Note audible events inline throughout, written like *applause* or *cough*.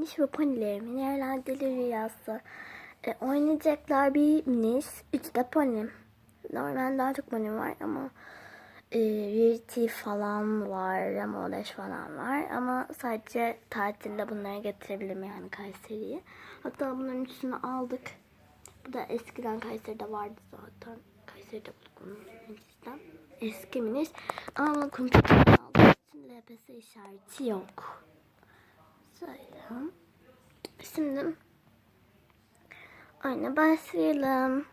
Miniş ve ponilerimin eğlenceli rüyası. E, oynayacaklar bir miniş, üç de ponim. Normalde daha çok ponim var ama e, Rarity falan var, Ramoleş falan var. Ama sadece tatilde bunları getirebilirim yani Kayseri'ye. Hatta bunların üstünü aldık. Bu da eskiden Kayseri'de vardı zaten. Kayseri'de bulduk bunu. Eski miniş. Ama bunu aldığım için LPS işareti yok. Söyle. Şimdi oyuna başlayalım.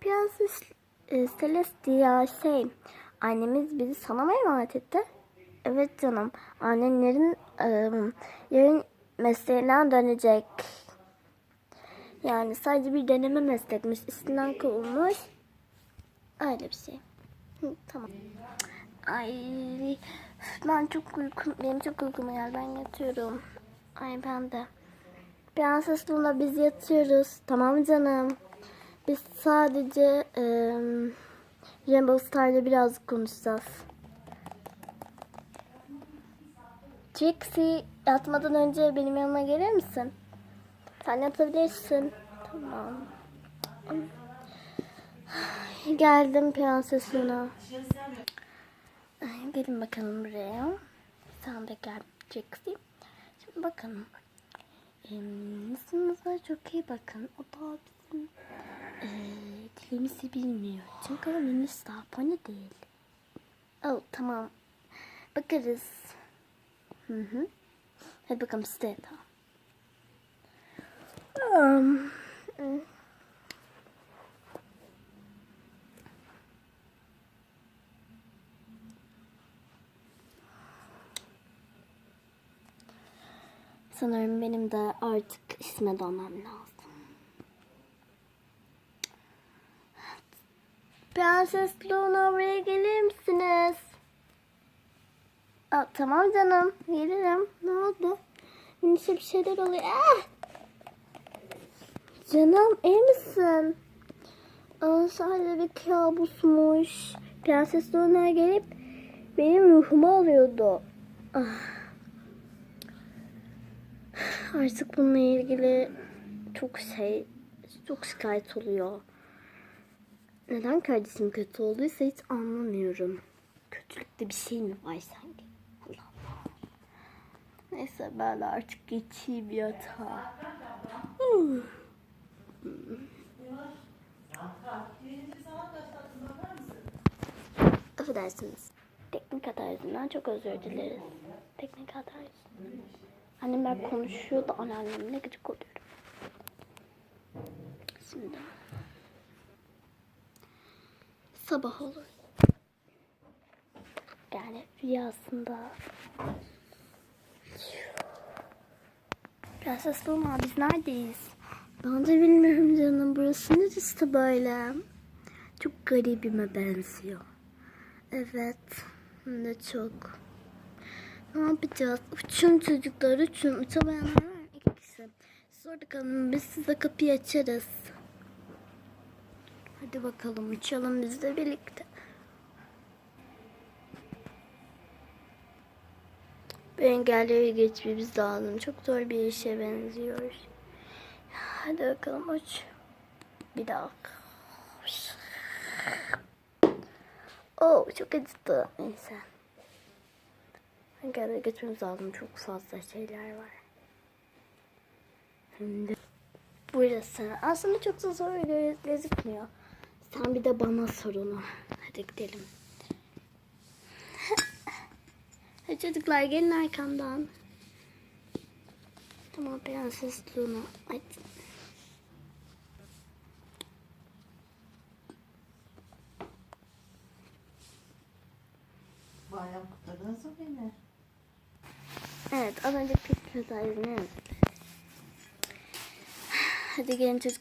Prenses e, Celestia şey annemiz bizi sana mı emanet etti? Evet canım. Annenlerin e, yarın mesleğinden dönecek. Yani sadece bir deneme meslekmiş. İşinden kovulmuş. Öyle bir şey. Hı, tamam. Ay ben çok uykum, benim çok uykum geldi. Ben yatıyorum. Ay ben de. Prenses Luna biz yatıyoruz. Tamam canım. Biz sadece e, Rainbow Star'la biraz konuşacağız. Trixie yatmadan önce benim yanıma gelir misin? Sen yatabilirsin. Tamam. Geldim Prenses Luna. Gelin bakalım buraya. Gel Trixie. Şimdi bakalım. Nasılsınız? Çok iyi bakın. O da bizim ee, dilimizi bilmiyor. Çünkü o minis daha pony değil. Oh tamam. Bakarız. Hı hı. Hadi bakalım size de. Um, Sanırım benim de artık işime dönmem lazım. Prenses Luna buraya gelir misiniz? Aa, tamam canım gelirim. Ne oldu? Minişe bir şeyler oluyor. Ah! Canım iyi misin? Aa, sadece bir kabusmuş. Prenses Luna gelip benim ruhumu alıyordu. Ah. Artık bununla ilgili çok şey, çok şikayet oluyor. Neden kardeşim kötü olduysa hiç anlamıyorum. Kötülükte bir şey mi var sanki? Allah Allah. Neyse ben artık geçeyim yatağa. Affedersiniz. Teknik hata yüzünden çok özür dileriz. Teknik hata yüzünden. Annemler konuşuyor da anneannemle gıcık oluyorum. Şimdi sabah olur. Yani rüyasında Prenses Luna biz neredeyiz? Ben de bilmiyorum canım. Burası neresi böyle? Çok garibime benziyor. Evet. De çok. Ne yapacağız? Uçun çocuklar uçun. Uçamayanlar var mı? İki kişi. Siz orada kalın. Biz size kapıyı açarız. Hadi bakalım uçalım biz de birlikte. Bu engelleri geçmemiz lazım. Çok zor bir işe benziyor. Hadi bakalım uç. Bir daha. Oh çok acıttı. Neyse. Engelleri geçmemiz lazım. Çok fazla şeyler var. Şimdi burası. Aslında çok da zor gö- gözükmüyor. Sen bir de bana sor onu. Hadi gidelim. *laughs* Çocuklar gelin arkamdan. Tamam Prenses Luna. Hadi. Bayram kutladınız mı beni? Evet az önce yüzünden özür Hadi gelin çocuklar.